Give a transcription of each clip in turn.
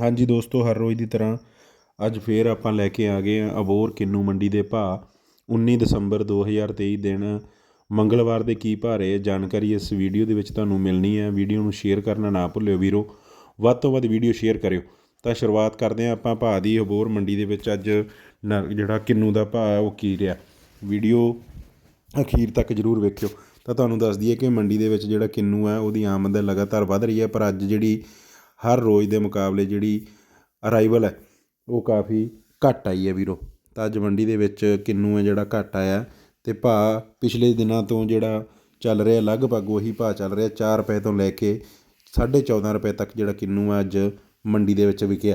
ਹਾਂਜੀ ਦੋਸਤੋ, ਹਰ ਰੋਜ਼ ਦੀ ਤਰ੍ਹਾਂ ਅੱਜ ਫੇਰ ਆਪਾਂ ਲੈ ਕੇ ਆ ਗਏ ਆ ਅਬੋਰ ਕਿੰਨੂ ਮੰਡੀ ਦੇ ਭਾਅ। 19 ਦਸੰਬਰ 2023 ਦਿਨ ਮੰਗਲਵਾਰ ਦੇ ਕੀ ਭਾਅ ਰਹੇ ਜਾਣਕਾਰੀ ਇਸ ਵੀਡੀਓ ਦੇ ਵਿੱਚ ਤੁਹਾਨੂੰ ਮਿਲਣੀ ਹੈ। ਵੀਡੀਓ ਨੂੰ ਸ਼ੇਅਰ ਕਰਨਾ ਨਾ ਭੁੱਲਿਓ ਵੀਰੋ। ਵੱਧ ਤੋਂ ਵੱਧ ਵੀਡੀਓ ਸ਼ੇਅਰ ਕਰਿਓ। ਤਾਂ ਸ਼ੁਰੂਆਤ ਕਰਦੇ ਹਾਂ ਆਪਾਂ ਭਾਅ ਦੀ ਅਬੋਰ ਮੰਡੀ ਦੇ ਵਿੱਚ ਅੱਜ ਨ- ਜਿਹੜਾ ਕਿੰਨੂ ਦਾ ਭਾਅ ਉਹ ਕੀ ਰਿਹਾ। ਵੀਡੀਓ ਅਖੀਰ ਤੱਕ ਜਰੂਰ ਵੇਖਿਓ। ਤਾਂ ਤੁਹਾਨੂੰ ਦੱਸ ਦਈਏ ਕਿ ਮੰਡੀ ਦੇ ਵਿੱਚ ਜਿਹੜਾ ਕਿੰਨੂ ਹੈ, ਉਹਦੀ ਆਮਦ ਲਗਾਤਾਰ ਵੱਧ ਰਹੀ ਹੈ, ਪਰ ਅੱਜ ਜਿਹੜੀ ਹਰ ਰੋਜ਼ ਦੇ ਮੁਕਾਬਲੇ ਜਿਹੜੀ ਅਰਾਈਵਲ ਹੈ, ਉਹ ਕਾਫੀ ਘੱਟ ਆਈ ਹੈ ਵੀਰੋ। ਤਾਂ ਅੱਜ ਮੰਡੀ ਦੇ ਵਿੱਚ ਕਿੰਨੂ ਹੈ ਜਿਹੜਾ ਘੱਟ ਆਇਆ ਅਤੇ ਭਾਅ ਪਿਛਲੇ ਦਿਨਾਂ ਤੋਂ ਜਿਹੜਾ ਚੱਲ ਰਿਹਾ, ਲਗਭਗ ਉਹੀ ਭਾਅ ਚੱਲ ਰਿਹਾ 4 ਰੁਪਏ ਤੋਂ ਲੈ ਕੇ 14.5 ਰੁਪਏ ਤੱਕ ਜਿਹੜਾ ਕਿੰਨੂ ਆ ਅੱਜ ਮੰਡੀ ਦੇ ਵਿੱਚ ਵਿਕਿਆ।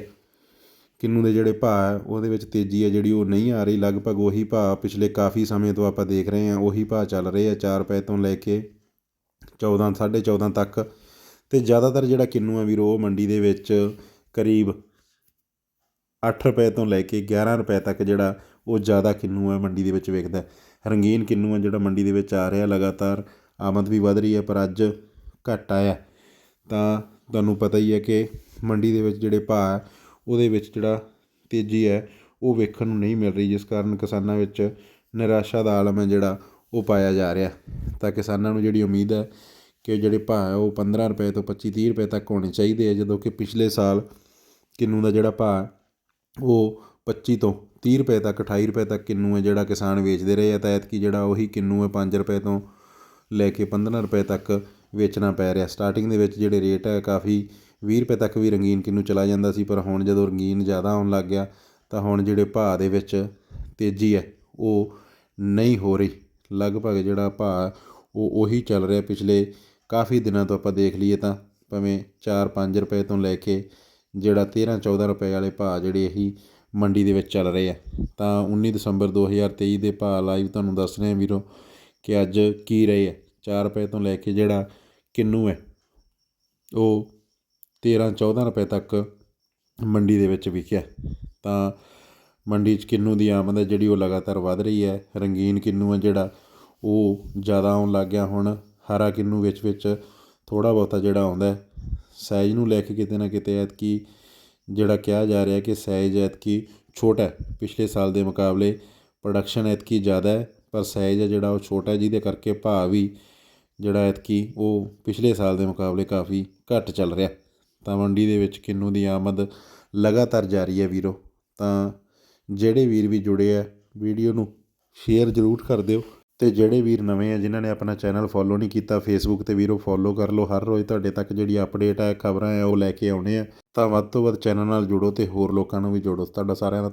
ਕਿੰਨੂ ਦੇ ਜਿਹੜੇ ਭਾਅ ਉਹਦੇ ਵਿੱਚ ਤੇਜ਼ੀ ਹੈ ਜਿਹੜੀ ਉਹ ਨਹੀਂ ਆ ਰਹੀ, ਲਗਭਗ ਉਹੀ ਭਾਅ ਪਿਛਲੇ ਕਾਫੀ ਸਮੇਂ ਤੋਂ ਆਪਾਂ ਦੇਖ ਰਹੇ ਹਾਂ, ਉਹੀ ਭਾਅ ਚੱਲ ਰਹੇ ਆ 4 ਰੁਪਏ ਤੋਂ ਲੈ ਕੇ 14 14.5 ਤੱਕ ਅਤੇ ਜ਼ਿਆਦਾਤਰ ਜਿਹੜਾ ਕਿੰਨੂ ਹੈ ਵੀਰੋ, ਉਹ ਮੰਡੀ ਦੇ ਵਿੱਚ ਕਰੀਬ 8 ਰੁਪਏ ਤੋਂ ਲੈ ਕੇ 11 ਰੁਪਏ ਤੱਕ ਜਿਹੜਾ ਉਹ ਜ਼ਿਆਦਾ ਕਿੰਨੂ ਹੈ ਮੰਡੀ ਦੇ ਵਿੱਚ ਵਿਕਦਾ ਰੰਗੀਨ ਕਿੰਨੂ ਹੈ ਜਿਹੜਾ ਮੰਡੀ ਦੇ ਵਿੱਚ ਆ ਰਿਹਾ, ਲਗਾਤਾਰ ਆਮਦ ਵੀ ਵਧ ਰਹੀ ਹੈ, ਪਰ ਅੱਜ ਘੱਟ ਆਇਆ ਤਾਂ ਤੁਹਾਨੂੰ ਪਤਾ ਹੀ ਹੈ ਕਿ ਮੰਡੀ ਦੇ ਵਿੱਚ ਜਿਹੜੇ ਭਾਅ ਹੈ, ਉਹਦੇ ਵਿੱਚ ਜਿਹੜਾ ਤੇਜ਼ੀ ਹੈ, ਉਹ ਵੇਖਣ ਨੂੰ ਨਹੀਂ ਮਿਲ ਰਹੀ, ਜਿਸ ਕਾਰਨ ਕਿਸਾਨਾਂ ਵਿੱਚ ਨਿਰਾਸ਼ਾ ਦਾ ਆਲਮ ਹੈ ਜਿਹੜਾ ਉਹ ਪਾਇਆ ਜਾ ਰਿਹਾ ਤਾਂ ਕਿਸਾਨਾਂ ਨੂੰ ਜਿਹੜੀ ਉਮੀਦ ਹੈ ਕਿ ਜਿਹੜੇ ਭਾਅ ਹੈ ਉਹ 15 ਰੁਪਏ ਤੋਂ ਪੱਚੀ, ਤੀਹ ਰੁਪਏ ਤੱਕ ਹੋਣੇ ਚਾਹੀਦੇ ਆ, ਜਦੋਂ ਕਿ ਪਿਛਲੇ ਸਾਲ ਕਿੰਨੂ ਦਾ ਜਿਹੜਾ ਭਾਅ ਉਹ 25 ਤੋਂ ਤੀਹ ਰੁਪਏ ਤੱਕ 28 ਰੁਪਏ ਤੱਕ ਕਿੰਨੂ ਹੈ ਜਿਹੜਾ ਕਿਸਾਨ ਵੇਚਦੇ ਰਹੇ ਆ, ਤਾਂ ਐਤਕੀ ਜਿਹੜਾ ਉਹੀ ਕਿੰਨੂ ਹੈ ਪੰਜ ਰੁਪਏ ਤੋਂ ਲੈ ਕੇ 15 ਰੁਪਏ ਤੱਕ ਵੇਚਣਾ ਪੈ ਰਿਹਾ। ਸਟਾਰਟਿੰਗ ਦੇ ਵਿੱਚ ਜਿਹੜੇ ਰੇਟ ਹੈ ਕਾਫੀ 20 ਰੁਪਏ ਤੱਕ ਵੀ ਰੰਗੀਨ ਕਿੰਨੂ ਚਲਾ ਜਾਂਦਾ ਸੀ, ਪਰ ਹੁਣ ਜਦੋਂ ਰੰਗੀਨ ਜ਼ਿਆਦਾ ਆਉਣ ਲੱਗ ਗਿਆ, ਤਾਂ ਹੁਣ ਜਿਹੜੇ ਭਾਅ ਦੇ ਵਿੱਚ ਤੇਜ਼ੀ ਹੈ, ਉਹ ਨਹੀਂ ਹੋ ਰਹੀ। ਲਗਭਗ ਜਿਹੜਾ ਭਾਅ ਉਹ ਉਹੀ ਚੱਲ ਰਿਹਾ ਪਿਛਲੇ ਕਾਫੀ ਦਿਨਾਂ ਤੋਂ ਆਪਾਂ ਦੇਖ ਲਈਏ ਤਾਂ ਭਾਵੇਂ 4-5 ਰੁਪਏ ਤੋਂ ਲੈ ਕੇ ਜਿਹੜਾ 13-14 ਰੁਪਏ ਵਾਲੇ ਭਾਅ ਜਿਹੜੇ ਇਹੀ ਮੰਡੀ ਦੇ ਵਿੱਚ ਚੱਲ ਰਹੇ ਆ। ਤਾਂ 19 ਦਸੰਬਰ 2023 ਦੇ ਭਾਅ ਲਾਈਵ ਤੁਹਾਨੂੰ ਦੱਸ ਰਹੇ ਆ ਵੀਰੋ ਕਿ ਅੱਜ ਕੀ ਰਹੇ ਆ। 4 ਰੁਪਏ ਤੋਂ ਲੈ ਕੇ ਜਿਹੜਾ ਕਿੰਨੂ ਹੈ, ਉਹ 13-14 ਰੁਪਏ ਤੱਕ ਮੰਡੀ ਦੇ ਵਿੱਚ ਵਿਕਿਆ। ਤਾਂ ਮੰਡੀ 'ਚ ਕਿੰਨੂ ਦੀ ਆਮਦ ਹੈ ਜਿਹੜੀ ਉਹ ਲਗਾਤਾਰ ਵੱਧ ਰਹੀ ਹੈ। ਰੰਗੀਨ ਕਿੰਨੂ ਹੈ ਜਿਹੜਾ, ਉਹ ਜ਼ਿਆਦਾ ਆਉਣ ਲੱਗ ਗਿਆ ਹੁਣ। ਹਰਾ ਕਿੰਨੂ ਵਿੱਚ ਵਿੱਚ ਥੋੜਾ ਬਹੁਤਾ ਜਿਹੜਾ ਆਉਂਦਾ ਸਾਈਜ਼ ਨੂੰ ਲੈ ਕੇ ਕਿਤੇ ਨਾ ਕਿਤੇ ਐਤਕੀ ਜਿਹੜਾ ਕਿਹਾ ਜਾ ਰਿਹਾ ਕਿ ਸਾਈਜ਼ ਐਤਕੀ ਛੋਟਾ ਪਿਛਲੇ ਸਾਲ ਦੇ ਮੁਕਾਬਲੇ ਪ੍ਰੋਡਕਸ਼ਨ ਐਤਕੀ ਜ਼ਿਆਦਾ ਹੈ, ਪਰ ਸਾਈਜ਼ ਹੈ ਜਿਹੜਾ ਉਹ ਛੋਟਾ ਜਿਹਦੇ ਕਰਕੇ ਭਾਅ ਵੀ ਜਿਹੜਾ ਐਤਕੀ ਉਹ ਪਿਛਲੇ ਸਾਲ ਦੇ ਮੁਕਾਬਲੇ ਕਾਫੀ ਘੱਟ ਚੱਲ ਰਿਹਾ ਤਾਂ ਮੰਡੀ ਦੇ ਵਿੱਚ ਕਿੰਨੂ ਦੀ ਆਮਦ ਲਗਾਤਾਰ ਜਾਰੀ ਹੈ ਵੀਰੋ, ਤਾਂ ਜਿਹੜੇ ਵੀਰ ਵੀ ਜੁੜੇ ਆ ਵੀਡੀਓ ਨੂੰ ਸ਼ੇਅਰ ਜ਼ਰੂਰ ਕਰ ਦਿਓ। ਅਤੇ ਜਿਹੜੇ ਵੀਰ ਨਵੇਂ ਆ, ਜਿਨ੍ਹਾਂ ਨੇ ਆਪਣਾ ਚੈਨਲ ਫੋਲੋ ਨਹੀਂ ਕੀਤਾ ਫੇਸਬੁੱਕ ਤੇ ਵੀਰੋ ਫੋਲੋ ਕਰ ਲਓ, ਹਰ ਰੋਜ਼ ਤੁਹਾਡੇ ਤੱਕ ਜਿਹੜੀ ਅਪਡੇਟ ਹੈ ਖਬਰਾਂ ਹੈ ਉਹ ਲੈ ਕੇ ਆਉਣੇ ਆ। ਤਾਂ ਵੱਧ ਤੋਂ ਵੱਧ ਚੈਨਲ ਨਾਲ ਜੁੜੋ ਅਤੇ ਹੋਰ ਲੋਕਾਂ ਨੂੰ ਵੀ ਜੋੜੋ। ਤੁਹਾਡਾ ਸਾਰਿਆਂ ਦਾ